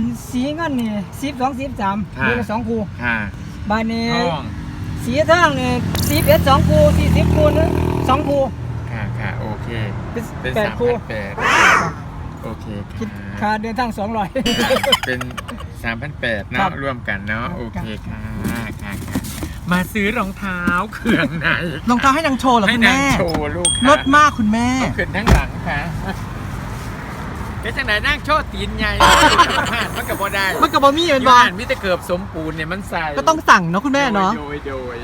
นสีเงินนี่สิบสองสิบสามค่ะ มีละสองคู่ค่ะบานนี้ท่องสีทองนี่สิบเอ็ดสองคู่สี่สิบคู่นึงสองคู่ค่ะค่ะโอเค เป็นเป็นแปดสามคู่พันแปดโอเคคิดค่ะค่าเดินทางสองร้อย เป็นสามพันแปดครัเนาะบ ร่วมกันเนาะครับโอเคค่ะค่ะค่ะมาซื้อรองเท้าเครื่องในรองเท้าให้นางโชว์เหรอให้คุณนางแม่โชว์ลูกค่ะลดมากคุณแม่ เอาขึ้นทั้งหลังค่ะ เป็นจังไหนนั่งโชว์ตีนใหญ่ผ่านมันกับบ่ได้มันกับบอมี่เป็นบอบ้านมิตรเกือบสมปูนเนี่ยมันใส่ก็ต้องสั่งเนาะคุณแม่เนาะโดยโดย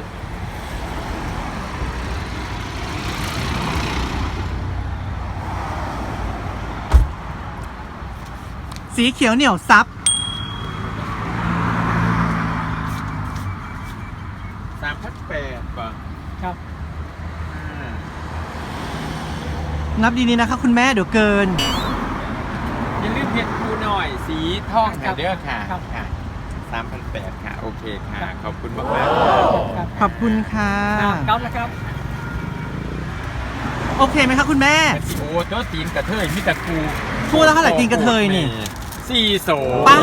สีเขียวเหนียวซับสามพันแปดป่ะครับอ่านับดีๆนะคะคุณแม่เดี๋ยวเกิน อย่าลืมเพชรคูหน่อย สีทองครัค่ะบเด้อค่ะครับ ค่ะสามพันแปดค่ะ โอเคค่ะครับขอบคุณมากมากครับขอบคุณค่ะเก้าแล้วครับ โอเคไหมคะคุณแม่ โอ้เจ้าตีนกระเทยมิตรกูพูดแล้วเท่าไหร่ตีนกระเทยนี่ สี่โสป้า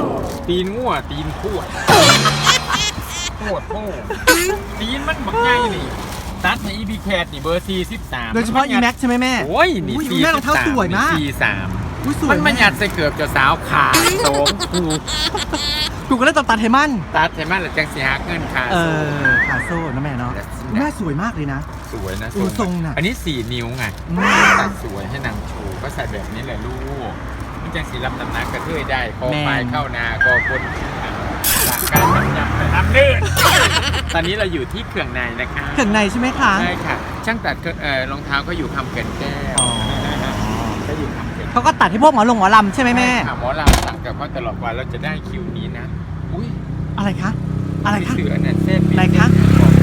ดตีนงัวตีนขวดขวดโป้ตีนมันบักใหญ่นี่ตัดในอีพีแคทนี่เบอร์สี่สิบสามโดยเฉพาะอีแม็กใช่ไหมแม่ โอ้ยนี่อุ้ยสี่แม่รองเท้าสวยมาก สี่สาม อุ้ยสวยมันมันหยัดใส่เกือบเจ้าสาวขาดโสมกูกูก็เลยต้องตัดให้มัน ตัดใช่ไหมหรือจังสีหักเงินขาดเอโสมอขาโซ่นะแม่เนาะแม่สวยมากเลยนะ สวยนะเออทรงน่ะ อันนี้สี่นิ้วไงอืมตัดสวยให้นางโชว์ก็ใส่แบบนี้แหละลูกมันจังสีลำตำนักกระเทยได้คอปลายเข้านาคอคนหลักการจำยำแต่น้ำลื่นตอนนี้เราอยู่ที่เครื่องในนะคะ เข่งในใช่ไหมคะ ใช่ค่ะ ช่างตัดเครื่องเอ่อรองเท้าก็อยู่คำเกินแก้วอ๋อก็อยู่คำ เกินเขาก็ตัดให้พวกหมอลงหมอลำใช่ไหมแม่ค่ะหมอลำสั่งกับเขาตลอดวันเราจะได้คิวนี้นะ อุ้ยอะไรคะ อะไรคะ เสือเนี่ยเส้นไหนคะ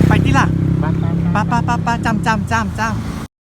ไปที่ล่ะบ้านบ้านป้าป้าป้าป้าจำจำจำจำ